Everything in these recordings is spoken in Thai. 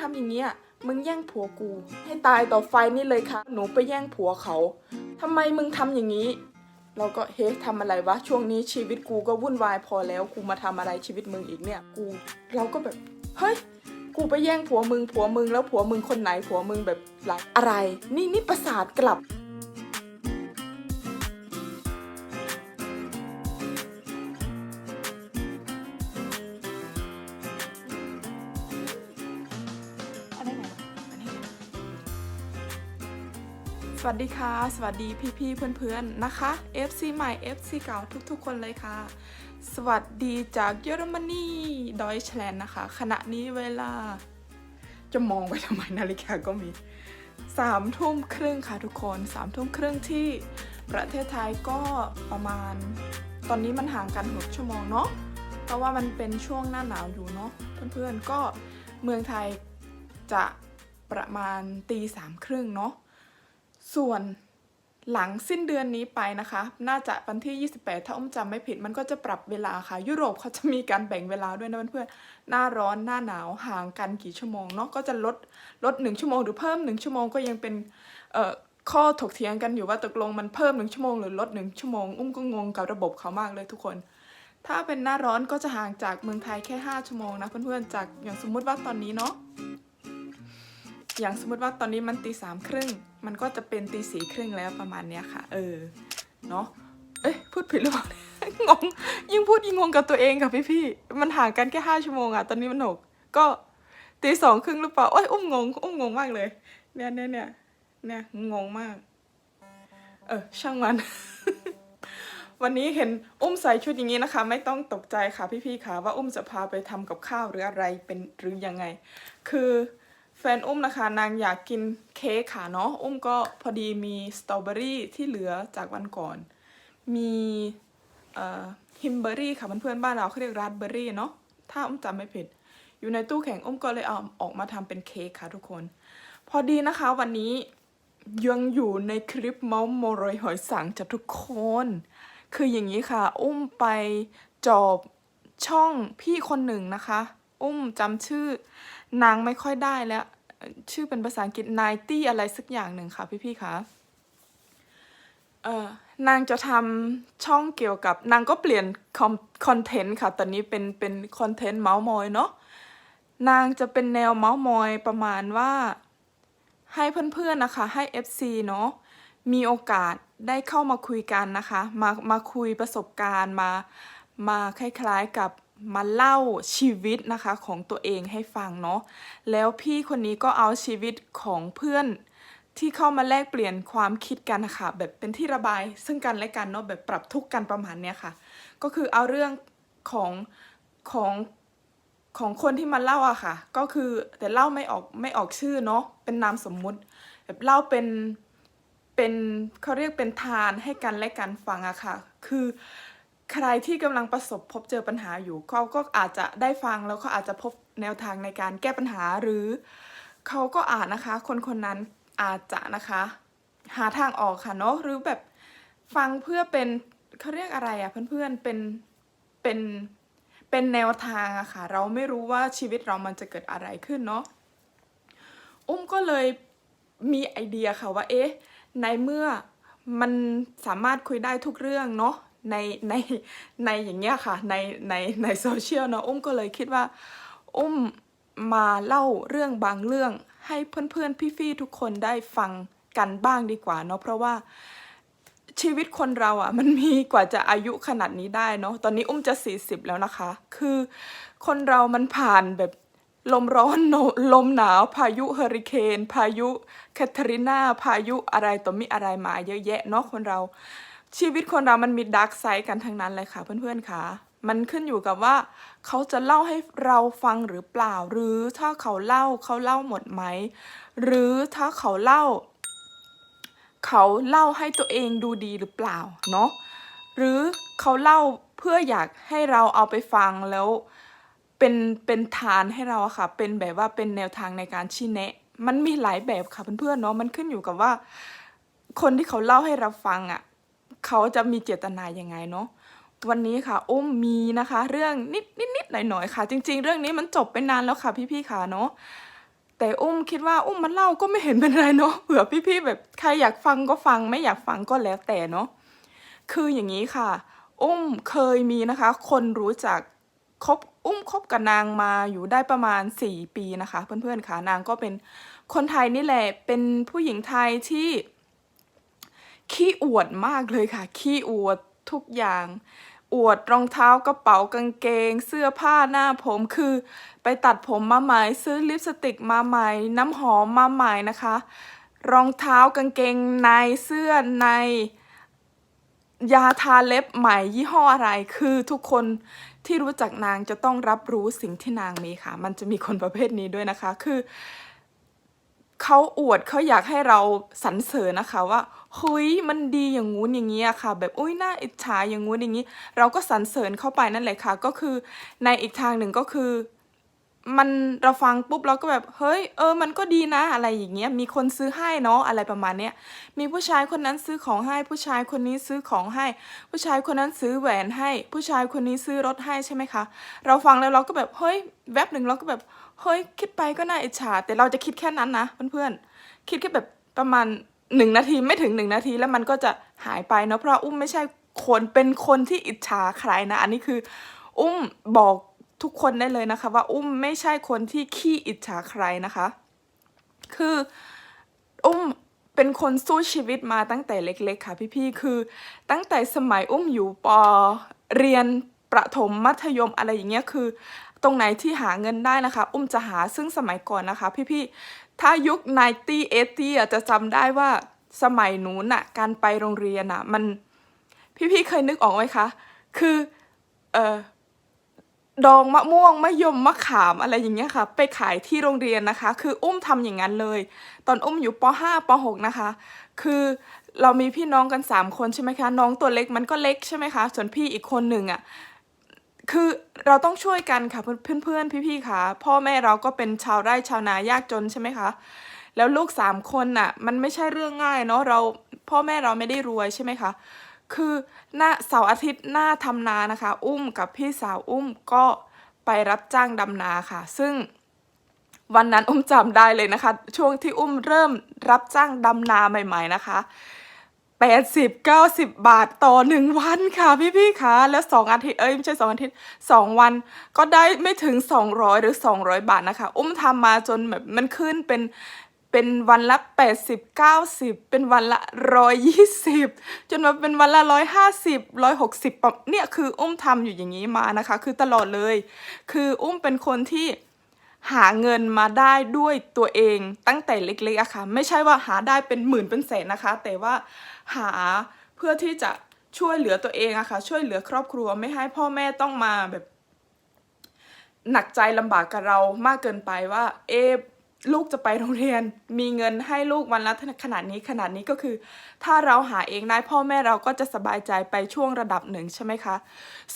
ทำอย่างเงี้ย มึงแย่งผัวกู ให้ตายต่อไฟนี่เลยค่ะ หนูไปแย่งผัวเขาทำไมมึงทำอย่างนี้ เราก็เฮ้ทำอะไรวะ ช่วงนี้ชีวิตกูก็วุ่นวายพอแล้ว กูมาทำอะไรชีวิตมึงอีกเนี่ย กู เราก็แบบ เฮ้ย กูไปแย่งผัวมึง ผัวมึง แล้วผัวมึงคนไหน ผัวมึงแบบอะไร นี่นี่ประสาทกลับ วัสดีค่ะ สวัสดีพี่ๆเพื่อนๆนะคะ FC ใหม่ FC เก่าทุกๆ คนเลยค่ะ สวัสดีจากเยอรมนีดอยแลนด์นะคะ ขณะนี้เวลา จะมองไปทำไมนาฬิกาก็มีสามทุ่มครึ่งค่ะทุกคนสามทุ่มครึ่งที่ประเทศไทยก็ประมาณ ตอนนี้มันห่างกันหกชั่วโมงเนาะเพราะว่ามันเป็นช่วงหน้าหนาวอยู่เนาะเพื่อนๆก็เมืองไทยจะประมาณตีสามครึ่งเนาะ ส่วนหลังสิ้นเดือนนี้ไปนะคะ น่าจะวันที่ 28 ถ้าอ้อมจำไม่ผิด มันก็จะปรับเวลาค่ะ ยุโรปเขาจะมีการแบ่งเวลาด้วยนะเพื่อนๆหน้าร้อนหน้าหนาวห่างกันกี่ชั่วโมงเนาะก็จะลดลดหนึ่งชั่วโมงหรือเพิ่มหนึ่งชั่วโมงก็ยังเป็นเอ่อข้อถกเถียงกันอยู่ว่าตกลงมันเพิ่มหนึ่งชั่วโมงหรือลดหนึ่งชั่วโมง อุ้มก็งงกับระบบเขามากเลยทุกคน ถ้าเป็นหน้าร้อนก็จะห่างจากเมืองไทยแค่ 5 ชั่วโมงนะเพื่อนๆจากอย่างสมมุติว่าตอนนี้เนาะอย่างสมมติว่าตอนนี้มันตีสามครึ่ง มันก็จะเป็นตีสี่ครึ่งแล้วประมาณเนี้ยค่ะ เออ เนาะเอ้ยพูดผิดหรือเปล่างง ยิ่งพูดยิ่งงงกับตัวเองค่ะพี่พี่ๆ มันห่างกันแค่ห้าชั่วโมงอะตอนนี้มันหกก็ตีสองครึ่งหรือเปล่าโอ้ยอุ้มงง อุ้มงงมากเลย เนี่ยเนี่ยเนี่ยเนี่ยงงมาก เออ ช่างมัน วันนี้เห็นอุ้มใส่ชุดอย่างนี้นะคะ ไม่ต้องตกใจค่ะพี่ๆค่ะว่าอุ้มจะพาไปทำกับข้าวหรืออะไรเป็นหรือยังไง คือ แฟนอุ้มนะคะ นางอยากกินเค้กค่ะเนาะอุ้มก็พอดีมีสตรอเบอรี่ที่เหลือจากวันก่อน มีเอ่อฮิมเบอรี่ค่ะเพื่อนๆบ้านเราเขาเรียกราสเบอรี่เนาะถ้าอุ้มจำไม่ผิด อยู่ในตู้แข็งอุ้มก็เลยเอาออกมาทำเป็นเค้กค่ะทุกคน พอดีนะคะวันนี้ยังอยู่ในคลิปเมาส์โมรอยหอยสังจะทุกคน คืออย่างนี้ค่ะ อุ้มไปจอบช่องพี่คนหนึ่งนะคะ อุ้มจำชื่อนางไม่ค่อยได้แล้ว ชื่อเป็นภาษาอังกฤษนายตี้อะไรสักอย่างหนึ่งค่ะพี่ๆคะเอ่อนางจะทำช่องเกี่ยวกับนางก็เปลี่ยนคอคอนเทนต์ค่ะ ตอนนี้เป็นเป็นคอนเทนต์เมาส์มอยเนาะนางจะเป็นแนวเมาส์มอยประมาณว่าให้เพื่อนๆนะคะให้ FC เนาะมีโอกาสได้เข้ามาคุยกันนะคะ มามาคุยประสบการณ์มามาคล้ายๆกับ มาเล่าชีวิตนะคะของตัวเองให้ฟังเนาะแล้วพี่คนนี้ก็เอาชีวิตของเพื่อนที่เข้ามาแลกเปลี่ยนความคิดกันนะคะแบบเป็นที่ระบายซึ่งกันและกันเนาะแบบปรับทุกข์กันประมาณเนี้ยค่ะ ก็คือเอาเรื่องของของของคนที่มาเล่าอะค่ะ ก็คือแต่เล่าไม่ออกไม่ออกชื่อเนาะเป็นนามสมมุติแบบเล่าเป็นเป็นเขาเรียกเป็นทานให้กันและกันฟังอะค่ะ คือ ใครที่กำลังประสบพบเจอปัญหาอยู่เขาก็อาจจะได้ฟังแล้วเขาอาจจะพบแนวทางในการแก้ปัญหาหรือเขาก็อาจนะคะ คนคนนั้นอาจจะนะคะ หาทางออกค่ะเนาะหรือแบบฟังเพื่อเป็นเขาเรียกอะไรอะเพื่อนๆเป็นเป็นเป็นแนวทางอะค่ะ เราไม่รู้ว่าชีวิตเรามันจะเกิดอะไรขึ้นเนาะอุ้มก็เลยมีไอเดียค่ะว่าเอ๊ะในเมื่อมันสามารถคุยได้ทุกเรื่องเนาะ ในในในอย่างเงี้ยค่ะในในในโซเชียลเนาะอุ้มก็เลยคิดว่า อุ้มมาเล่าเรื่องบางเรื่องให้เพื่อนๆพี่ๆทุกคนได้ฟังกันบ้างดีกว่าเนาะเพราะว่าชีวิตคนเราอะมันมีกว่าจะอายุขนาดนี้ได้เนาะตอนนี้อุ้มจะ 40 แล้วนะคะ คือคนเรามันผ่านแบบลมร้อนลมหนาว พายุเฮอริเคน พายุแคทรินาพายุอะไรต่อมีอะไรมาเยอะแยะเนาะคนเรา ชีวิตคนเรามันมีดาร์กไซด์กันทั้งนั้นเลยค่ะ เพื่อนๆค่ะ มันขึ้นอยู่กับว่า เขาจะเล่าให้เราฟังหรือเปล่า หรือถ้าเขาเล่าเขาเล่าหมดไหม หรือถ้าเขาเล่า เขาเล่าให้ตัวเองดูดีหรือเปล่าเนาะหรือเขาเล่าเพื่ออยากให้เราเอาไปฟังแล้วเป็นเป็นทานให้เราอะค่ะ เป็นแบบว่าเป็นแนวทางในการชี้แนะ มันมีหลายแบบค่ะเพื่อนๆเนาะมันขึ้นอยู่กับว่า คนที่เขาเล่าให้เราฟังอะ เขาจะมีเจตนายังไงเนาะวันนี้ค่ะอุ้มมีนะคะ เรื่องนิดนิดนิดหน่อยหน่อยๆค่ะ จริง ๆ เรื่องนี้มันจบไปนานแล้วค่ะ พี่ๆค่ะเนาะแต่อุ้มคิดว่าอุ้มมันเล่าก็ไม่เห็นเป็นไรเนาะเผื่อพี่ๆแบบใครอยากฟังก็ฟังไม่อยากฟังก็แล้วแต่เนาะคืออย่างนี้ค่ะ อุ้มเคยมีนะคะ คนรู้จักคบอุ้มคบกับนางมาอยู่ได้ประมาณ 4 ปีนะคะ เพื่อนๆค่ะนางก็เป็นคนไทยนี่แหละเป็นผู้หญิงไทยที่ ขี้อวดมากเลยค่ะ ขี้อวดทุกอย่าง อวดรองเท้ากระเป๋ากางเกง เสื้อผ้าหน้าผมคือ ไปตัดผมมาใหม่ซื้อลิปสติกมาใหม่ น้ำหอมมาใหม่นะคะ รองเท้ากางเกงในเสื้อใน ยาทาเล็บใหม่ยี่ห้ออะไรคือทุกคนที่รู้จักนางจะต้องรับรู้สิ่งที่นางมีค่ะ มันจะมีคนประเภทนี้ด้วยนะคะ คือ เขาอวดเขาอยากให้เราสรรเสริญนะคะว่าเฮ้ยมันดีอย่างงู้นอย่างนี้อะค่ะ แบบอุ้ยน่าอิจฉาอย่างงู้นอย่างนี้ เราก็สรรเสริญเข้าไปนั่นแหละค่ะ ก็คือในอีกทางหนึ่งก็คือ มันเราฟังปุ๊บเราก็แบบเฮ้ยเออ มันก็ดีนะอะไรอย่างเงี้ยมีคนซื้อให้เนาะอะไรประมาณเนี้ยมีผู้ชายคนนั้นซื้อของให้ ผู้ชายคนนี้ซื้อของให้ ผู้ชายคนนั้นซื้อแหวนให้ ผู้ชายคนนี้ซื้อรถให้ใช่ไหมคะ เราฟังแล้วเราก็แบบเฮ้ยแวบหนึ่งเราก็แบบ เฮ้ยคิดไปก็น่าอิจฉา แต่เราจะคิดแค่นั้นนะเพื่อนๆ คิดแค่แบบประมาณหนึ่งนาทีไม่ถึงหนึ่งนาทีแล้วมันก็จะหายไปเนาะเพราะอุ้มไม่ใช่คนเป็นคนที่อิจฉาใครนะ อันนี้คือ อุ้มบอกทุกคนได้เลยนะคะ ว่าอุ้มไม่ใช่คนที่ขี้อิจฉาใครนะคะ คืออุ้มเป็นคนสู้ชีวิตมาตั้งแต่เล็กๆค่ะพี่ๆคือ ตั้งแต่สมัยอุ้มอยู่ปเรียนประถมมัธยมอะไรอย่างเงี้ยคือ ตรงไหนที่หาเงินได้นะคะ อุ้มจะหาซึ่งสมัยก่อนนะคะ พี่ๆ ถ้ายุค 90 80อะจะจำได้ว่าสมัยนู้นน่ะ การไปโรงเรียนน่ะ มันพี่ๆ เคยนึกออกไหมคะ คือ เออดองมะม่วงมะยมมะขามอะไรอย่างเงี้ยค่ะ ไปขายที่โรงเรียนนะคะ คืออุ้มทำอย่างนั้นเลย ตอนอุ้มอยู่ป .5 ป .6 นะคะ คือเรามีพี่น้องกันสามคนใช่ไหมคะ น้องตัวเล็กมันก็เล็กใช่ไหมคะ ส่วนพี่อีกคนหนึ่งอะ คือเราต้องช่วยกันค่ะเพื่อนๆพี่ๆค่ะ พ่อแม่เราก็เป็นชาวไร่ชาวนายากจนใช่ไหมคะ แล้วลูกสามคนน่ะ มันไม่ใช่เรื่องง่ายเนาะเราพ่อแม่เราไม่ได้รวยใช่ไหมคะคือหน้าเสาร์อาทิตย์หน้าทำนานะคะ อุ้มกับพี่สาวอุ้มก็ไปรับจ้างดำนาค่ะ ซึ่งวันนั้นอุ้มจำได้เลยนะคะ ช่วงที่อุ้มเริ่มรับจ้างดำนาใหม่ ๆนะคะ แปดสิบเก้าสิบบาทต่อหนึ่งวันค่ะพี่พี่ๆคะแล้วสองอาทิตย์เอ้ยไม่ใช่สองอาทิตย์สองวันก็ได้ไม่ถึงสองร้อยหรือสองร้อยบาทนะคะ อุ้มทำมาจนแบบมันขึ้นเป็นเป็นวันละแปดสิบเก้าสิบเป็นวันละร้อยยี่สิบจนมาเป็นวันละร้อยห้าสิบร้อยหกสิบเนี่ยคืออุ้มทำอยู่อย่างนี้มานะคะ คือตลอดเลย คืออุ้มเป็นคนที่หาเงินมาได้ด้วยตัวเองตั้งแต่เล็กๆอะค่ะ ไม่ใช่ว่าหาได้เป็นหมื่นเป็นแสนนะคะ แต่ว่า หาเพื่อที่จะช่วยเหลือตัวเองอะค่ะช่วยเหลือครอบครัวไม่ให้พ่อแม่ต้องมาแบบหนักใจลำบากกับเรามากเกินไปว่า เอลูกจะไปโรงเรียน มีเงินให้ลูกวันละขนาดนี้ขนาดนี้ก็คือ ถ้าเราหาเองได้พ่อแม่เราก็จะสบายใจไปช่วงระดับหนึ่งใช่ไหมคะ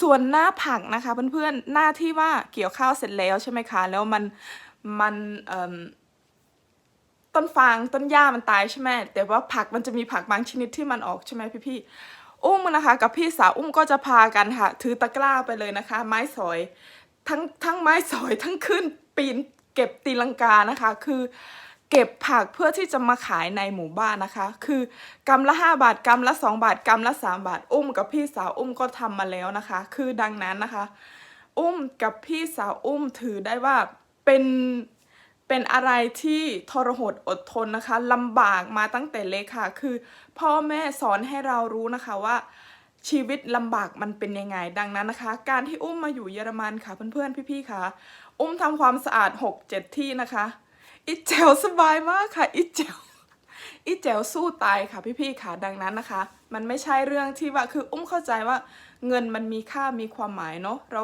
ส่วนหน้าผักนะคะเพื่อนๆหน้าที่ว่าเกี่ยวข้าวเสร็จแล้วใช่ไหมคะ แล้วมันมันเอ่ม ต้นฟางต้นหญ้ามันตายใช่ไหมแต่ว่าผักมันจะมีผักบางชนิดที่มันออกใช่ไหมพี่ๆอุ้มนะคะ กับพี่สาวอุ้มก็จะพากันค่ะ ถือตะกร้าไปเลยนะคะ ไม้สอยทั้งทั้งไม้สอยทั้งขึ้นปีนเก็บตีลังกานะคะ คือ เก็บผักเพื่อที่จะมาขายในหมู่บ้านนะคะ คือกำละ5บาทกำละ2บาทกำละ3บาท อุ้มกับพี่สาวอุ้มก็ทำมาแล้วนะคะ คือดังนั้นนะคะ อุ้มกับพี่สาวอุ้มถือได้ว่าเป็น เป็นอะไรที่ทรหดอดทนนะคะลำบากมาตั้งแต่เล็กค่ะ คือ พ่อแม่สอนให้เรารู้นะคะว่าชีวิตลำบากมันเป็นยังไงดังนั้นนะคะ การที่อุ้มมาอยู่เยอรมันค่ะเพื่อนๆพี่ๆค่ะ อุ้มทำความสะอาดหกเจ็ดที่นะคะอีแจวสบายมากค่ะอีแจวอีแจ๋วสู้ตายค่ะพี่ๆค่ะดังนั้นนะคะ มันไม่ใช่เรื่องที่ว่าคืออุ้มเข้าใจว่าเงินมันมีค่ามีความหมายเนาะเรา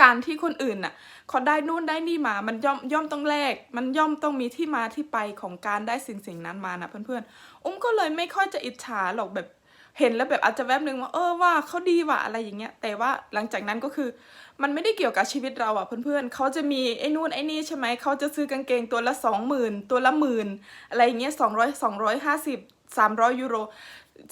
การที่คนอื่นน่ะเขาได้นู่นได้นี่มา มันย่อมย่อมต้องแลก มันย่อมต้องมีที่มาที่ไปของการได้สิ่งสิ่งนั้นมานะเพื่อนๆ อุ้มก็เลยไม่ค่อยจะอิจฉาหรอกแบบเห็นแล้วแบบอาจจะแวบนึงว่าเออว่าเขาดีว่ะอะไรอย่างเงี้ย แต่ว่าหลังจากนั้นก็คือ มันไม่ได้เกี่ยวกับชีวิตเราอะเพื่อนๆเขาจะมีไอ้นู่นไอ้นี่ใช่ไหมเขาจะซื้อกางเกงตัวละสองหมื่นตัวละหมื่นอะไรอย่างเงี้ยสองร้อยสองร้อยห้าสิบสามร้อยยูโร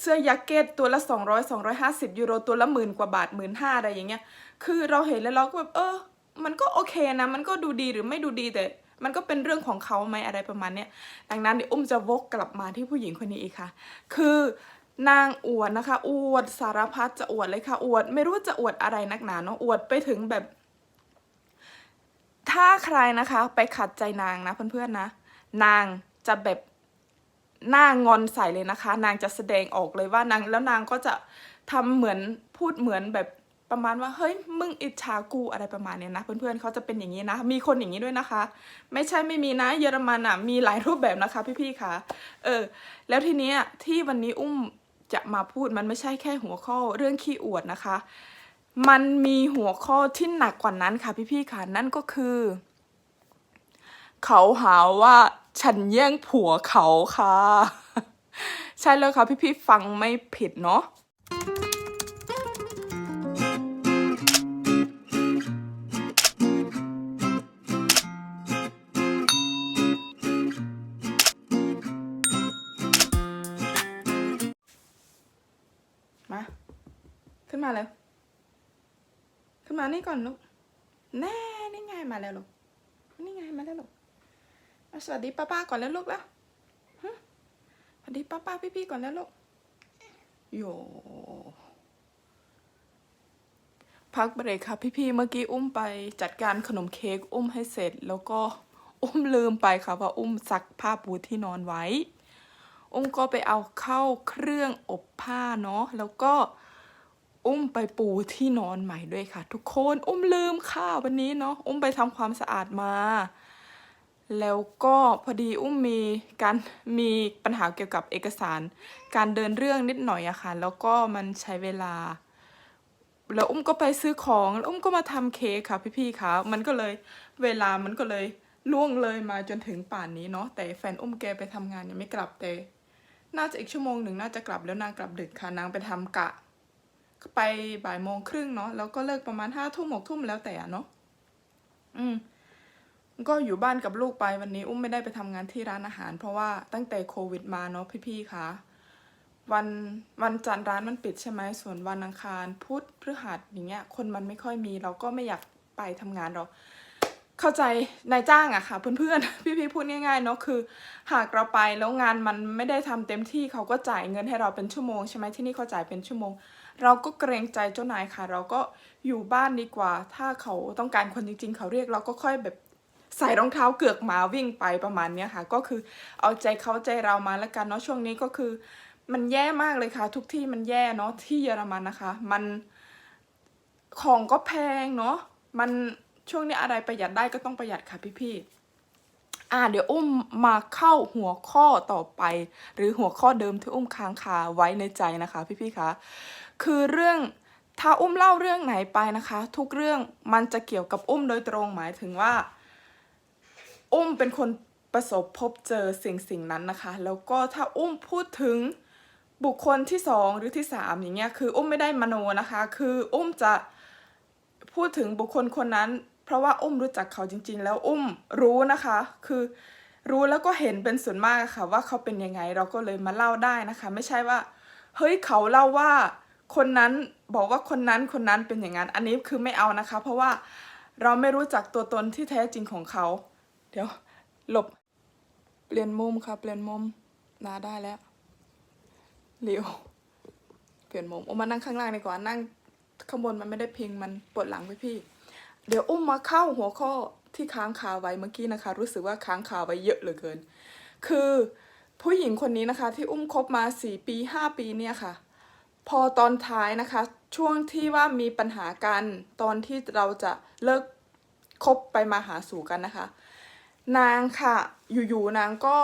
เสื้อยักเก็ตตัวละสองร้อยสองร้อยห้าสิบยูโรตัวละหมื่นกว่าบาทหมื่นห้าอะไรอย่างเงี้ย คือเราเห็นแล้วเราก็แบบเออ มันก็โอเคนะ มันก็ดูดีหรือไม่ดูดีแต่ มันก็เป็นเรื่องของเขาไหมอะไรประมาณเนี้ยดังนั้นเดี๋ยวอุ้มจะวกกลับมาที่ผู้หญิงคนนี้อีกค่ะ คือนางอวดนะคะ อวดสารพัดจะอวดเลยค่ะ อวดไม่รู้จะอวดอะไรนักหนาเนาะอวดไปถึงแบบ ถ้าใครนะคะ ไปขัดใจนางนะเพื่อนๆนะ นางจะแบบหน้างอนใส่เลยนะคะ นางจะแสดงออกเลยว่านางแล้วนางก็จะทำเหมือนพูดเหมือนแบบ ประมาณว่าเฮ้ยมึงอิจฉากูอะไรประมาณเนี้ยนะ เพื่อนๆเขาจะเป็นอย่างนี้นะ มีคนอย่างนี้ด้วยนะคะ ไม่ใช่ไม่มีนะ เยอรมันอะมีหลายรูปแบบนะคะ พี่ๆค่ะเออ แล้วทีเนี้ยที่วันนี้อุ้มจะมาพูดมันไม่ใช่แค่หัวข้อเรื่องขี้อวดนะคะ มันมีหัวข้อที่หนักกว่านั้นค่ะพี่ๆค่ะนั่นก็คือ เขาหาว่าฉันแย่งผัวเขาค่ะ ใช่แล้วค่ะพี่ๆฟังไม่ผิดเนาะ มานี่ก่อนลูกแน่นี่ไงมาแล้วลูกนี่ไงมาแล้วลูกสวัสดีป้าป้าก่อนแล้วลูกแล้วสวัสดีป้าป้าพี่พี่ก่อนแล้วลูกโยพักเบรกค่ะพี่พี่ๆเมื่อกี้อุ้มไปจัดการขนมเค้กอุ้มให้เสร็จ แล้วก็อุ้มลืมไปค่ะว่าอุ้มซักผ้าปูที่นอนไว้ อุ้มก็ไปเอาเข้าเครื่องอบผ้าเนาะแล้วก็ อุ้มไปปูที่นอนใหม่ด้วยค่ะ ทุกคนอุ้มลืมค่ะวันนี้เนาะอุ้มไปทำความสะอาดมา แล้วก็พอดีอุ้มมีการมีปัญหาเกี่ยวกับเอกสาร การเดินเรื่องนิดหน่อยอะค่ะ แล้วก็มันใช้เวลา แล้วอุ้มก็ไปซื้อของแล้วอุ้มก็มาทำเค้กค่ะพี่ๆค่ะมันก็เลยเวลามันก็เลยล่วงเลยมาจนถึงป่านนี้เนาะแต่แฟนอุ้มแกไปทำงานยังไม่กลับแต่น่าจะอีกชั่วโมงหนึ่งน่าจะกลับแล้วนางกลับดึกค่ะนางไปทำกะ ไปบ่ายโมงครึ่งเนาะแล้วก็เลิกประมาณห้าทุ่มหกทุ่มแล้วแต่เนาะอืมก็อยู่บ้านกับลูกไปวันนี้อุ้มไม่ได้ไปทำงานที่ร้านอาหาร เพราะว่าตั้งแต่โควิดมาเนาะพี่ๆคะวันวันจันทร์ร้านมันปิดใช่ไหมส่วนวันอังคารพุธพฤหัสอย่างเงี้ย คนมันไม่ค่อยมีเราก็ไม่อยากไปทำงานเราเข้าใจนายจ้างอะค่ะ เพื่อนๆพี่ๆพูดง่ายๆเนาะคือ หากเราไปแล้วงานมันไม่ได้ทำเต็มที่เขาก็จ่ายเงินให้เราเป็นชั่วโมงใช่ไหมที่นี่เขาจ่ายเป็นชั่วโมง เราก็เกรงใจเจ้านายค่ะ เราก็อยู่บ้านดีกว่า ถ้าเขาต้องการคนจริง ๆ เขาเรียกเราก็ค่อยแบบใส่รองเท้าเกือกหมาวิ่งไปประมาณนี้ค่ะ ก็คือเอาใจเขาใจเรามาแล้วกันเนาะช่วงนี้ก็คือ มันแย่มากเลยค่ะ ทุกที่มันแย่เนาะที่เยอรมันนะคะ มันของก็แพงเนาะมันช่วงนี้อะไรประหยัดได้ก็ต้องประหยัดค่ะพี่ๆ อ่าเดี๋ยวอุ้มมาเข้าหัวข้อต่อไป หรือหัวข้อเดิมที่อุ้มค้างคาไว้ในใจนะคะ พี่ๆคะคือเรื่องถ้าอุ้มเล่าเรื่องไหนไปนะคะ ทุกเรื่องมันจะเกี่ยวกับอุ้มโดยตรงหมายถึงว่า อุ้มเป็นคนประสบพบเจอสิ่งสิ่งนั้นนะคะ แล้วก็ถ้าอุ้มพูดถึงบุคคลที่สองหรือที่สามอย่างเงี้ยคืออุ้มไม่ได้มโนนะคะ คืออุ้มจะพูดถึงบุคคลคนนั้น เพราะว่าอุ้มรู้จักเขาจริง ๆ แล้วอุ้มรู้นะคะ คือรู้แล้วก็เห็นเป็นส่วนมากค่ะ ว่าเขาเป็นยังไงเราก็เลยมาเล่าได้นะคะ ไม่ใช่ว่า เฮ้ยเขาเล่าว่า คนนั้นบอกว่าคนนั้นคนนั้นเป็นอย่างนั้นอันนี้คือไม่เอานะคะ เพราะว่าเราไม่รู้จักตัวตนที่แท้จริงของเขา เดี๋ยว หลบ เปลี่ยนมุมค่ะ เปลี่ยนมุมนาได้แล้วเร็วเปลี่ยนมุมโอ้มานั่งข้างล่างดีกว่านั่งข้างบนมันไม่ได้พิงมันปวดหลังไปพี่ เดี๋ยวอุ้มมาเข้าหัวข้อที่ค้างคาไว้เมื่อกี้นะคะ รู้สึกว่าค้างคาไว้เยอะเหลือเกิน คือผู้หญิงคนนี้นะคะ ที่อุ้มคบมาสี่ปีห้าปีเนี่ยค่ะ พอตอนท้ายนะคะ ช่วงที่ว่ามีปัญหากันตอนที่เราจะเลิกคบไปมาหาสู่กันนะคะ นางค่ะอยู่ๆนางก็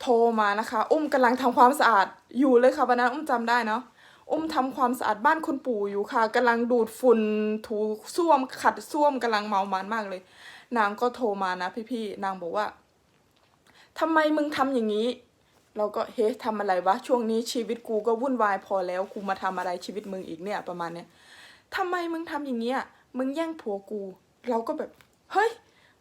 โทรมานะคะ อุ้มกำลังทำความสะอาดอยู่เลยค่ะวันนั้นอุ้มจำได้เนาะ อุ้มทำความสะอาดบ้านคุณปู่อยู่ค่ะกำลังดูดฝุ่นถูส้วมขัดส้วมกำลังเมามันมากเลย นางก็โทรมานะพี่ๆนางบอกว่าทำไมมึงทำอย่างนี้ เราก็เฮ้ทำอะไรวะช่วงนี้ชีวิตกูก็วุ่นวายพอแล้วกูมาทำอะไรชีวิตมึงอีกเนี่ยประมาณเนี้ยทำไมมึงทำอย่างเงี้ยมึงแย่งผัวกู เราก็แบบเฮ้ย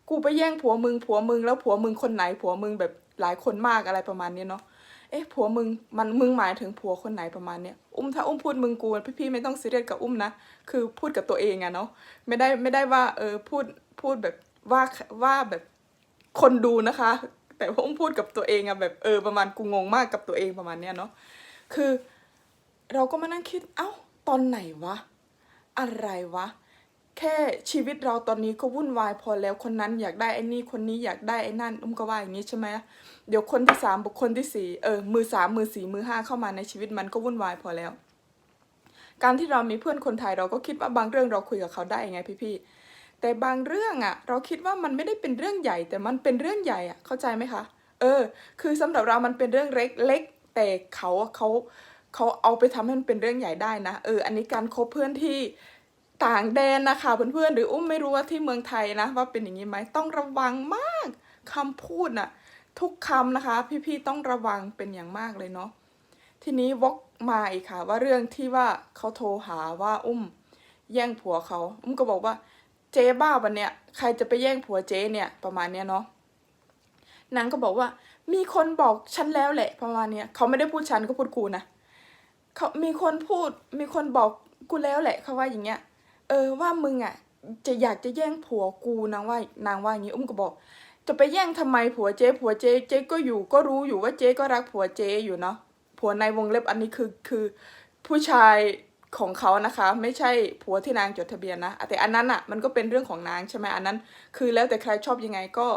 กูไปแย่งผัวมึงผัวมึงแล้วผัวมึงคนไหนผัวมึงแบบหลายคนมากอะไรประมาณนี้เนาะ เอ๊ะผัวมึงมันมึงหมายถึงผัวคนไหนประมาณเนี้ยอุ้มถ้าอุ้มพูดมึงกูพี่ๆไม่ต้องซีเรียสกับอุ้มนะคือพูดกับตัวเองอะเนาะไม่ได้ไม่ได้ว่าเออพูดพูดแบบว่าว่าแบบคนดูนะคะ แต่ว่าอุ้มพูดกับตัวเองอะแบบเออประมาณกูงงมากกับตัวเองประมาณเนี้ยเนาะคือ เราก็มานั่งคิดเอ้าตอนไหนวะ อะไรวะ แค่ชีวิตเราตอนนี้ก็วุ่นวายพอแล้วคนนั้นอยากได้ไอ้นี่คนนี้อยากได้ไอ้นั่นอุ้มก็ว่าอย่างนี้ใช่ไหมเดี๋ยวคนที่สามบุคคลที่สี่เออมือสามมือสี่มือห้าเข้ามาในชีวิตมันก็วุ่นวายพอแล้ว การที่เรามีเพื่อนคนไทยเราก็คิดว่าบางเรื่องเราคุยกับเขาได้ไงพี่ๆแต่บางเรื่องอะเราคิดว่ามันไม่ได้เป็นเรื่องใหญ่ แต่มันเป็นเรื่องใหญ่อะเข้าใจไหมคะ เออ คือสำหรับเรามันเป็นเรื่องเล็กเล็กแต่เขาเขาเขาเอาไปทำให้มันเป็นเรื่องใหญ่ได้นะเอออันนี้การคบเพื่อนที่ ต่างแดนนะคะเพื่อนๆหรืออุ้มไม่รู้ว่าที่เมืองไทยนะว่าเป็นอย่างนี้ไหมต้องระวังมากคำพูดน่ะทุกคำนะคะ พี่ๆต้องระวังเป็นอย่างมากเลยเนาะทีนี้วกมาอีกค่ะ ว่าเรื่องที่ว่าเขาโทรหาว่าอุ้ม แย่งผัวเขาอุ้มก็บอกว่าเจ๊บ้าวันเนี้ยใครจะไปแย่งผัวเจ๊เนี่ยประมาณเนี้ยเนาะนางก็บอกว่ามีคนบอกฉันแล้วแหละประมาณเนี้ยเขาไม่ได้พูดฉันก็พูดกูนะเขามีคนพูดมีคนบอกกูแล้วแหละเขาว่าอย่างเงี้ย เออว่ามึงอะ จะอยากจะแย่งผัวกูนางว่านางว่าอย่างงี้อุ้มก็บอก จะไปแย่งทำไมผัวเจ๊ผัวเจ๊เจ๊ก็อยู่ก็รู้อยู่ว่าเจ๊ก็รักผัวเจ๊อยู่เนาะผัวในวงเล็บอันนี้คือคือผู้ชายของเขานะคะ ไม่ใช่ผัวที่นางจดทะเบียนนะแต่อันนั้นอะมันก็เป็นเรื่องของนางใช่ไหมอันนั้น คือแล้วแต่ใครชอบยังไงก็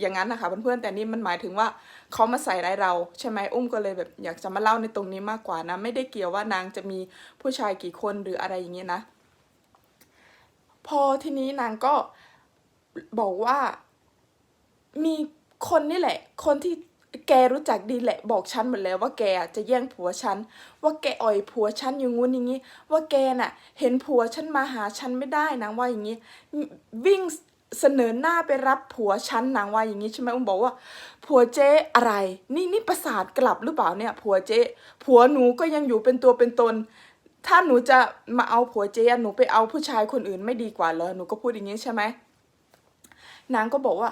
อย่างนั้นนะคะเพื่อนๆแต่นี่มันหมายถึงว่าเขามาใส่ร้ายเราใช่ไหมอุ้มก็เลยแบบอยากจะมาเล่าในตรงนี้มากกว่านะ ไม่ได้เกี่ยวว่านางจะมีผู้ชายกี่คนหรืออะไรอย่างเงี้ยนะ พอทีนี้นางก็บอกว่ามีคนนี่แหละ คนที่แกรู้จักดีแหละ บอกฉันหมดแล้วว่าแกจะแย่งผัวฉัน ว่าแกอ่อยผัวฉันอย่างงู้นอย่างงี้ ว่าแกน่ะ เห็นผัวฉันมาหาฉันไม่ได้นางว่าอย่างงี้ วิ่งเสนอหน้าไปรับผัวฉันนางว่าอย่างงี้ใช่ไหมอุ้มบอกว่า ผัวเจ๊อะไร นี่นี่ประสาทกลับหรือเปล่าเนี่ย ผัวเจ๊ผัวหนูก็ยังอยู่เป็นตัวเป็นตน ถ้าหนูจะมาเอาผัวเจ๊หนูไปเอาผู้ชายคนอื่นไม่ดีกว่าเหรอหนูก็พูดอย่างนี้ใช่ไหมนางก็บอกว่า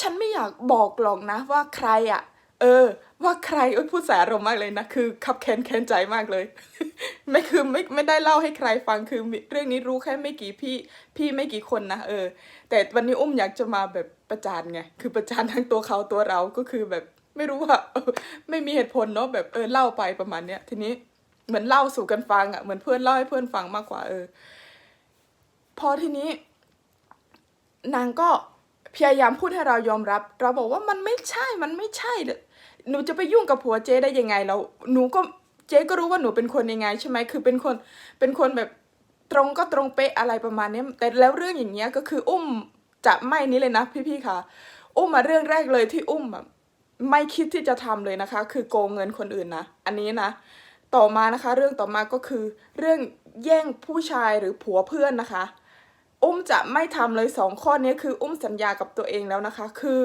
ฉันไม่อยากบอกหรอกนะว่าใครอะ่ะ เออ ว่าใครโอ้ยพูดสายอารมณ์มากเลยนะคือขับแค้นแค้นใจมากเลย ไม่คือไม่ไม่ได้เล่าให้ใครฟังคือเรื่องนี้รู้แค่ไม่กี่พี่ พี่ไม่กี่คนนะเออ แต่วันนี้อุ้มอยากจะมาแบบประจานไงคือประจานทั้งตัวเขาตัวเราก็คือแบบ ไม่รู้ว่าเออไม่มีเหตุผลเนาะแบบเออเล่าไปประมาณเนี้ยทีนี้ เหมือนเล่าสู่กันฟังอะ่ะเหมือนเพื่อนเล่าให้เพื่อนฟังมากกว่าเออ พอทีนี้ นางก็พยายามพูดให้เรายอมรับ เราบอกว่ามันไม่ใช่มันไม่ใช่ลยหนูจะไปยุ่งกับผัวเจ๊ได้ยังไงเราหนูก็เจ๊ก็รู้ว่าหนูเป็นคนยังไงใช่ไหมคือเป็นคนเป็นคนแบบตรงก็ตรงเป๊ะอะไรประมาณนี้แต่แล้วเรื่องอย่างเงี้ยก็คืออุ้มจะไม่นี้เลยนะพี่ๆค่ะ อุ้มมาเรื่องแรกเลยที่อุ้มแบบไม่คิดที่จะทำเลยนะคะ คือโกงเงินคนอื่นนะอันนี้นะ ต่อมานะคะ เรื่องต่อมาก็คือ เรื่องแย่งผู้ชายหรือผัวเพื่อนนะคะ อุ้มจะไม่ทำเลยสองข้อนี้คืออุ้มสัญญากับตัวเองแล้วนะคะ คือ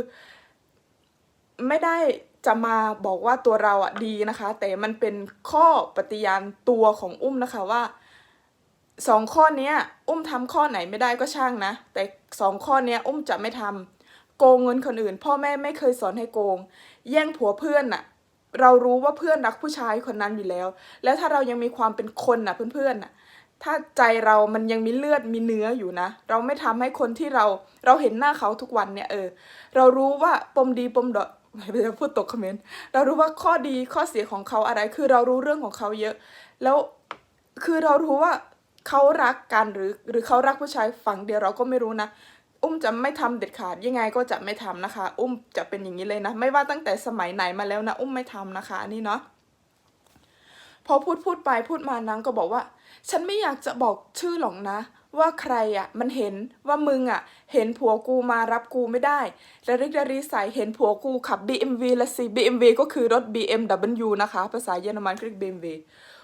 ไม่ได้จะมาบอกว่าตัวเราอะดีนะคะ แต่มันเป็นข้อปฏิญาณตัวของอุ้มนะคะว่าสองข้อนี้อุ้มทำข้อไหนไม่ได้ก็ช่างนะ แต่สองข้อนี้อุ้มจะไม่ทำโกงเงินคนอื่น พ่อแม่ไม่เคยสอนให้โกง แย่งผัวเพื่อนน่ะ เรารู้ว่าเพื่อนรักผู้ชายคนนั้นอยู่แล้ว แล้วถ้าเรายังมีความเป็นคนน่ะเพื่อนๆน่ะ ถ้าใจเรามันยังมีเลือดมีเนื้ออยู่นะ เราไม่ทำให้คนที่เราเราเห็นหน้าเขาทุกวันเนี่ยเออ เรารู้ว่าปมดีปมดอไม่ได้พูดตกคอมเมนต์ เรารู้ว่าข้อดีข้อเสียของเขาอะไร คือเรารู้เรื่องของเขาเยอะ แล้วคือเรารู้ว่าเขารักกันหรือหรือเขารักผู้ชายฝั่งเดียวเราก็ไม่รู้นะ อุ้มจะไม่ทำเด็ดขาดยังไงก็จะไม่ทำนะคะ อุ้มจะเป็นอย่างนี้เลยนะ ไม่ว่าตั้งแต่สมัยไหนมาแล้วนะอุ้มไม่ทำนะคะอันนี้เนาะพอพูดพูดไปพูดมานางก็บอกว่า ฉันไม่อยากจะบอกชื่อหรอกนะ ว่าใครอะ มันเห็นว่ามึงอะ เห็นผัวกูมารับกูไม่ได้ระริกระรีใส่เห็นผัวกูขับ BMW ละสิ BMW ก็คือรถ BMW นะคะ ภาษาเยอรมันเรียก BMW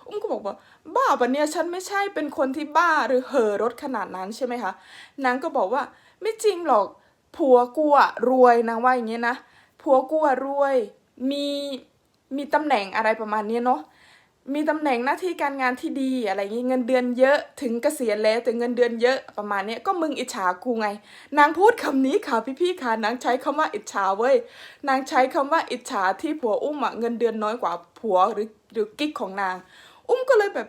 อุ้มก็บอกว่า บ้าปะเนี่ยฉันไม่ใช่เป็นคนที่บ้าหรือเห่อรถขนาดนั้นใช่ไหมคะนางก็บอกว่า ไม่จริงหรอก ผัวกูอะรวยนางว่าอย่างเงี้ยนะ ผัวกูอะรวย มีมีตำแหน่งอะไรประมาณนี้เนาะ มีตำแหน่งหน้าที่การงานที่ดีอะไรอย่างงี้เงินเดือนเยอะถึงเกษียณแล้วแต่เงินเดือนเยอะประมาณนี้ก็มึงอิจฉากูไง นางพูดคำนี้ค่ะพี่ๆค่ะนางใช้คำว่าอิจฉาเว้ย นางใช้คำว่าอิจฉาที่ผัวอุ้มอะเงินเดือนน้อยกว่าผัวหรือหรือกิ๊กของนาง อุ้มก็เลยแบบ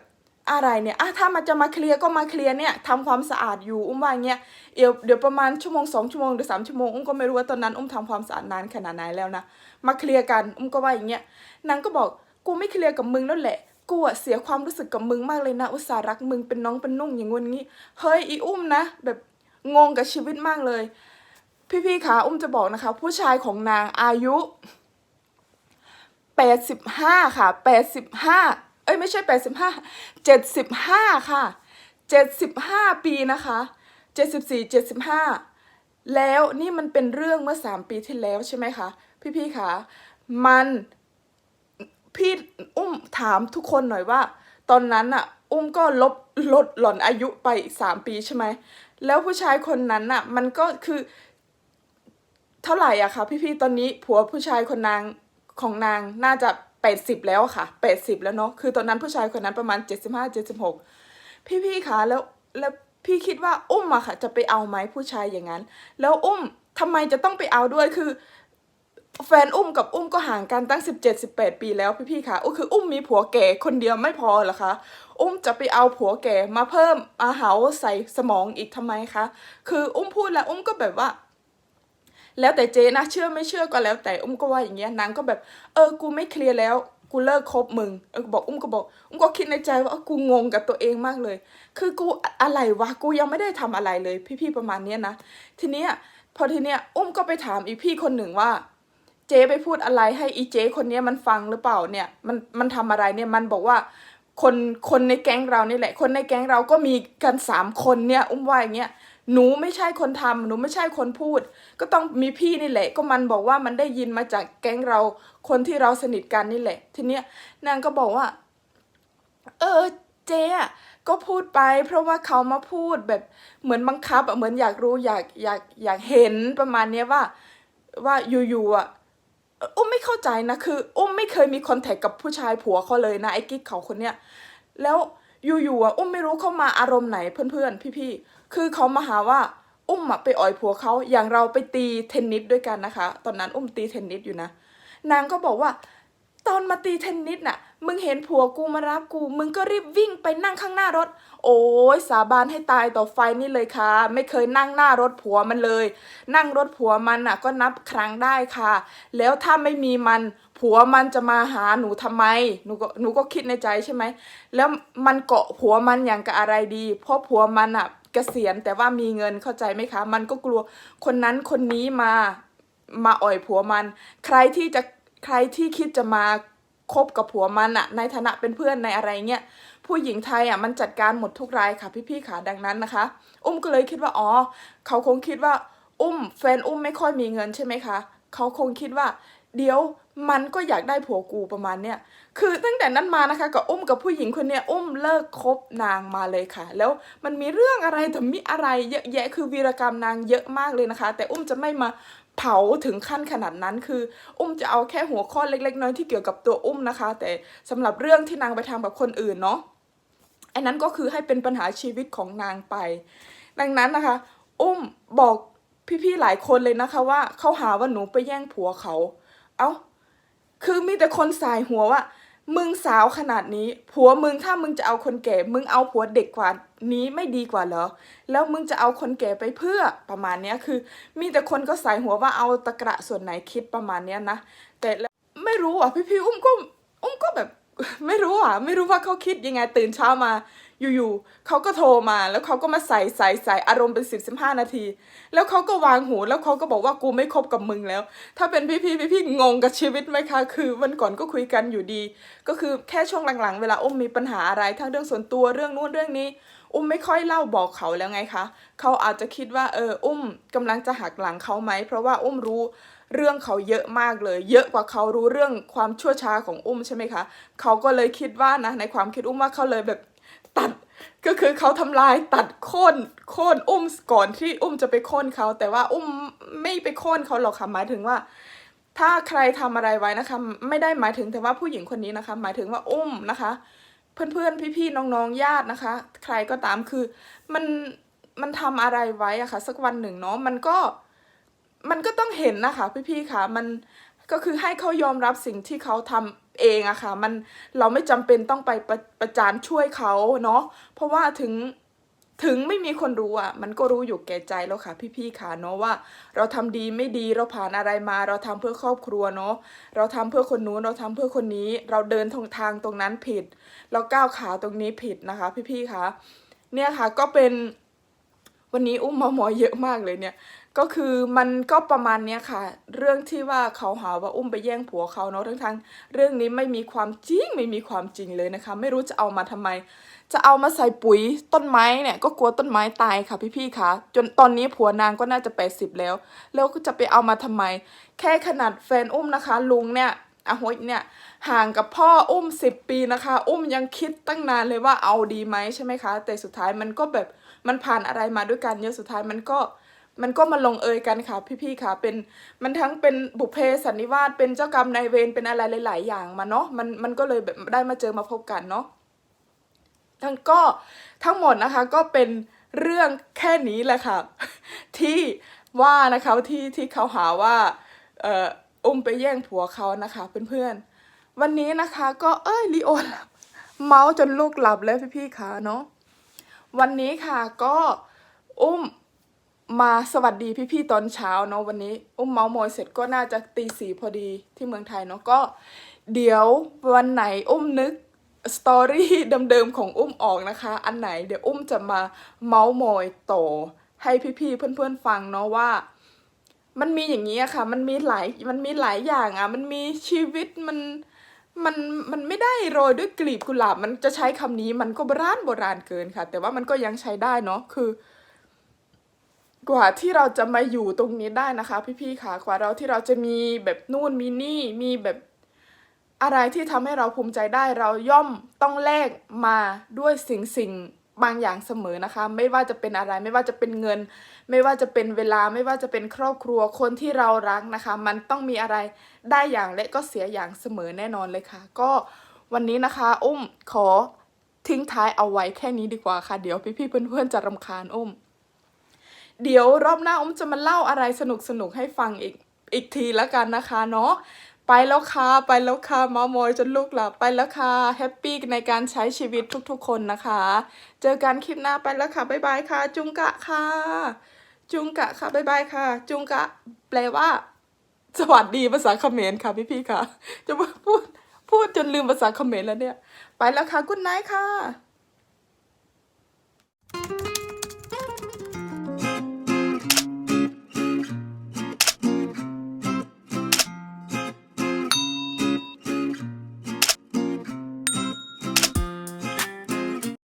อะไรเนี่ยอะถ้ามันจะมาเคลียร์ก็มาเคลียร์เนี่ยทำความสะอาดอยู่อุ้มว่าอย่างเงี้ยเดี๋ยวเดี๋ยวประมาณชั่วโมงสองชั่วโมงหรือสามชั่วโมงอุ้มก็ไม่รู้ว่าตอนนั้นอุ้มทำความสะอาดนานขนาดไหนแล้วนะมาเคลียร์กันอุ้มก็ว่าอย่างเงี้ยนางก็บอกกูไม่เคลียร์กับมึงแล้วแหละกูอะเสียความรู้สึกกับมึงมากเลยนะ อุตส่าห์รักมึงเป็นน้องเป็นนุ่งอย่างงู้นงี้เฮ้ยอีอุ้มนะ แบบงงกับชีวิตมากเลย พี่ๆคะอุ้มจะบอกนะคะ ผู้ชายของนางอายุแปดสิบห้าค่ะแปดสิบห้า เอ้ยไม่ใช่แปดสิบห้าเจ็ดสิบห้าค่ะเจ็ดสิบห้าปีนะคะเจ็ดสิบสี่เจ็ดสิบห้าแล้วนี่มันเป็นเรื่องเมื่อสามปีที่แล้วใช่ไหมคะ พี่ๆคะมันพี่อุ้มถามทุกคนหน่อยว่า ตอนนั้นอะอุ้มก็ลบลดหล่อนอายุไปอีกสามปีใช่ไหมแล้วผู้ชายคนนั้นอะมันก็คือ เท่าไหร่อะคะพี่ๆตอนนี้ผัวผู้ชายคนนางของนางน่าจะ แปดสิบแล้วค่ะแปดสิบแล้วเนาะคือตอนนั้นผู้ชายคนนั้นประมาณเจ็ดสิบห้าเจ็ดสิบหกพี่ๆคะแล้วแล้วพี่คิดว่าอุ้มอะค่ะ จะไปเอาไหมผู้ชายอย่างนั้น แล้วอุ้มทำไมจะต้องไปเอาด้วยคือ แฟนอุ้มกับอุ้มก็ห่างกันตั้งสิบเจ็ดสิบแปดปีแล้วพี่ๆคะอุ้คืออุ้มมีผัวแก่คนเดียวไม่พอเหรอคะอุ้มจะไปเอาผัวแก่มาเพิ่มอาหารใส่สมองอีกทำไมคะคืออุ้มพูดแล้วอุ้มก็แบบว่า แล้วแต่เจนะเชื่อไม่เชื่อก็แล้วแต่อุ้มก็ว่าอย่างเงี้ยนางก็แบบเออกูไม่เคลียร์แล้วกูเลิกคบมึงเออบอกอุ้มก็บอกอุ้มก็คิดในใจว่ากูงงกับตัวเองมากเลย คือกูอะไรวะกูยังไม่ได้ทำอะไรเลย พี่ๆประมาณเนี้ยนะทีเนี้ยพอทีเนี้ยอุ้มก็ไปถามอีพี่คนหนึ่งว่า เจ๊ไปพูดอะไรให้อีเจ๊คนเนี้ยมันฟังหรือเปล่าเนี่ยมันมันทำอะไรเนี่ยมันบอกว่าคนคนในแก๊งเรานี่แหละ คนในแก๊งเราก็มีกันสามคนเนี่ย อุ้มว่าอย่างเงี้ย หนูไม่ใช่คนทำหนูไม่ใช่คนพูด ก็ต้องมีพี่นี่แหละ ก็มันบอกว่ามันได้ยินมาจากแก๊งเราคนที่เราสนิทกันนี่แหละ ทีเนี้ยนางก็บอกว่า เออเจ๊ก็พูดไป เพราะว่าเขามาพูดแบบเหมือนบังคับอะเหมือนอยากรู้อยากอยากอยากเห็นประมาณเนี้ยว่า ว่าอยู่ๆอะอุ้มไม่เข้าใจนะคือ อุ้มไม่เคยมีคอนแทคกับผู้ชายผัวเขาเลยนะไอ้กิ๊กเขาคนเนี้ยแล้วอยู่ๆอะอุ้มไม่รู้เข้ามาอารมณ์ไหนเพื่อนๆพี่ๆ คือเขามาหาว่าอุ้มอะไปอ่อยผัวเขาอย่างเราไปตีเทนนิสด้วยกันนะคะ ตอนนั้นอุ้มตีเทนนิสอยู่นะ นางก็บอกว่า ตอนมาตีเทนนิสน่ะ มึงเห็นผัวกูมารับกู มึงก็รีบวิ่งไปนั่งข้างหน้ารถ โอ้ยสาบานให้ตายต่อไฟนี่เลยค่ะ ไม่เคยนั่งหน้ารถผัวมันเลย นั่งรถผัวมันน่ะ ก็นับครั้งได้ค่ะ แล้วถ้าไม่มีมัน ผัวมันจะมาหาหนูทำไม หนูก็หนูก็คิดในใจใช่ไหม แล้วมันเกาะผัวมันอย่างกับอะไรดี เพราะผัวมันอะ เกษียณแต่ว่ามีเงินเข้าใจไหมคะ มันก็กลัวคนนั้นคนนี้มามาอ่อยผัวมัน ใครที่จะใครที่คิดจะมาคบกับผัวมันอะในฐานะเป็นเพื่อนในอะไรเงี้ยผู้หญิงไทยอะมันจัดการหมดทุกรายค่ะพี่ๆค่ะดังนั้นนะคะ อุ้มก็เลยคิดว่าอ๋อเขาคงคิดว่า อุ้มแฟนอุ้มไม่ค่อยมีเงินใช่ไหมคะเขาคงคิดว่า เดี๋ยว มันก็อยากได้ผัวกูประมาณเนี้ยคือตั้งแต่นั้นมานะคะกับอุ้มกับผู้หญิงคนเนี้ยอุ้มเลิกคบนางมาเลยค่ะ แล้วมันมีเรื่องอะไรแต่มีอะไรเยอะแยะคือวีรกรรมนางเยอะมากเลยนะคะ แต่อุ้มจะไม่มาเผาถึงขั้นขนาดนั้นคือ อุ้มจะเอาแค่หัวข้อเล็ก ๆ น้อยที่เกี่ยวกับตัวอุ้มนะคะ แต่สำหรับเรื่องที่นางไปทำกับคนอื่นเนาะอันนั้นก็คือให้เป็นปัญหาชีวิตของนางไป ดังนั้นนะคะ อุ้มบอกพี่ๆหลายคนเลยนะคะว่าเขาหาว่าหนูไปแย่งผัวเขา เอ้า คือมีแต่คนสายหัวว่า มึงสาวขนาดนี้ ผัวมึงถ้ามึงจะเอาคนแก่ มึงเอาผัวเด็กกว่านี้ไม่ดีกว่าเหรอ แล้วมึงจะเอาคนแก่ไปเพื่อประมาณเนี้ยคือ มีแต่คนก็สายหัวว่าเอาตะกระส่วนไหนคิดประมาณเนี้ยนะ แต่แล้วไม่รู้อะพี่พี่ๆอุ้มก็อุ้มก็แบบ ไม่รู้อะ ไม่รู้ว่าเขาคิดยังไงตื่นเช้ามา อยู่ๆเขาก็โทรมาแล้วเขาก็มาใส่ใส่ใส่อารมณ์เป็นสิบสิบห้านาที แล้วเขาก็วางหูแล้วเขาก็บอกว่ากูไม่คบกับมึงแล้ว ถ้าเป็นพี่พี่พี่พี่ๆงงกับชีวิตไหมคะ คือวันก่อนก็คุยกันอยู่ดี ก็คือแค่ช่วงหลังๆ เวลาอุ้มมีปัญหาอะไรทั้งเรื่องส่วนตัวเรื่องนู้นเรื่องนี้ อุ้มไม่ค่อยเล่าบอกเขาแล้วไงคะเขาอาจจะคิดว่าเอออุ้มกำลังจะหักหลังเขาไหมเพราะว่าอุ้มรู้เรื่องเขาเยอะมากเลย เยอะกว่าเขารู้เรื่องความชั่วช้าของอุ้มใช่ไหมคะเขาก็เลยคิดว่านะในความคิดอุ้มว่าเขาเลยแบบ ตัดก็คือเขาทำลายตัดโค่นโค่นอุ้มก่อนที่อุ้มจะไปโค่นเขาแต่ว่าอุ้มไม่ไปโค่นเขาหรอกค่ะหมายถึงว่า ถ้าใครทำอะไรไว้นะคะ ไม่ได้หมายถึงแต่ว่าผู้หญิงคนนี้นะคะ หมายถึงว่าอุ้มนะคะ เพื่อนๆพี่ๆน้องๆญาตินะคะ ใครก็ตามคือมันมันทำอะไรไว้อะค่ะ สักวันหนึ่งเนาะมันก็มันก็ต้องเห็นนะคะ พี่ๆค่ะ มันก็คือให้เขายอมรับสิ่งที่เขาท เองอะค่ะมันเราไม่จำเป็นต้องไปประประจานช่วยเขาเนาะเพราะว่าถึงถึงไม่มีคนรู้อะมันก็รู้อยู่แก่ใจแล้วค่ะ พี่ๆค่ะเนาะว่า เราทำดีไม่ดีเราผ่านอะไรมา เราทำเพื่อครอบครัวเนาะเราทำเพื่อคนนู้นเราทำเพื่อคนนี้ เราเดินทางทางตรงนั้นผิด เราก้าวขาตรงนี้ผิดนะคะ พี่ๆค่ะเนี่ยค่ะก็เป็นวันนี้อุ้มมามอเยอะมากเลยเนี่ย ก็คือมันก็ประมาณเนี้ยค่ะ เรื่องที่ว่าเขาหาว่าอุ้มไปแย่งผัวเขาเนาะทั้งทั้งๆเรื่องนี้ไม่มีความจริงไม่มีความจริงเลยนะคะ ไม่รู้จะเอามาทำไม จะเอามาใส่ปุ๋ยต้นไม้เนี่ยก็กลัวต้นไม้ตายค่ะพี่ๆค่ะ จนตอนนี้ผัวนางก็น่าจะแปดสิบแล้ว แล้วก็จะไปเอามาทำไม แค่ขนาดแฟนอุ้มนะคะ ลุงเนี่ยอาหยเนี่ยห่างกับพ่ออุ้มสิบปีนะคะ อุ้มยังคิดตั้งนานเลยว่าเอาดีไหมใช่ไหมคะ แต่สุดท้ายมันก็แบบมันผ่านอะไรมาด้วยกันเยอะสุดท้ายมันก็ มันก็มาลงเอยกันค่ะ พี่ๆค่ะ เป็นมันทั้งเป็นบุพเพสันนิวาสเป็นเจ้ากรรมนายเวรเป็นอะไรหลาย ๆ อย่างมาเนาะมันมันก็เลยแบบได้มาเจอมาพบกันเนาะทั้งก็ทั้งหมดนะคะก็เป็นเรื่องแค่นี้แหละค่ะ ที่ว่านะคะที่ที่เขาหาว่าเอ่ออุ้มไปแย่งผัวเขานะคะเพื่อนๆวันนี้นะคะก็เอ้ยลีโอหลับเมาจนลูกหลับแล้วพี่ๆค่ะเนาะวันนี้ค่ะก็อุ้ม มาสวัสดีพี่ๆตอนเช้าเนาะวันนี้ อุ้มเมาส์มอยเสร็จก็น่าจะตีสี่พอดีที่เมืองไทยเนาะก็ เดี๋ยววันไหนอุ้มนึกสตอรี่เดิมๆของอุ้มออกนะคะ อันไหนเดี๋ยวอุ้มจะมาเมาส์มอยต่อให้พี่ๆเพื่อนๆฟังเนาะว่า มันมีอย่างนี้อะค่ะ มันมีหลายมันมีหลายอย่างอะมันมีชีวิตมันมันมันไม่ได้โรยด้วยกลีบกุหลาบ มันจะใช้คำนี้มันก็โบราณโบราณเกินค่ะ แต่ว่ามันก็ยังใช้ได้เนาะคือ กว่าที่เราจะมาอยู่ตรงนี้ได้นะคะ พี่ๆค่ะกว่าเราที่เราจะมีแบบนู่นมีนี่มีแบบอะไรที่ทำให้เราภูมิใจได้เราย่อมต้องแลกมาด้วยสิ่งสิ่งบางอย่างเสมอนะคะ ไม่ว่าจะเป็นอะไรไม่ว่าจะเป็นเงิน ไม่ว่าจะเป็นเวลาไม่ว่าจะเป็นครอบครัวคนที่เรารักนะคะ มันต้องมีอะไรได้อย่างและก็เสียอย่างเสมอแน่นอนเลยค่ะ ก็วันนี้นะคะ อุ้มขอทิ้งท้ายเอาไว้แค่นี้ดีกว่าค่ะ เดี๋ยวพี่ๆเพื่อนๆจะรำคาญอุ้ม เดี๋ยวรอบหน้าอุ้มจะมาเล่าอะไรสนุกสนุกๆให้ฟังอีกอีกทีแล้วกันนะคะเนาะไปแล้วค่ะ ไปแล้วค่ะมามอยจนลูกหลับไปแล้วค่ะแฮปปี้ในการใช้ชีวิตทุกๆคนนะคะ เจอกันคลิปหน้าไปแล้วค่ะ บ๊ายบายค่ะ จุงกะค่ะ จุงกะค่ะ บ๊ายบายค่ะ จุงกะ แปลว่า สวัสดีภาษาเขมรค่ะพี่ๆค่ะ จะมาพูดพูดจนลืมภาษาเขมรแล้วเนี่ย ไปแล้วค่ะกุ๊ดไนท์ค่ะ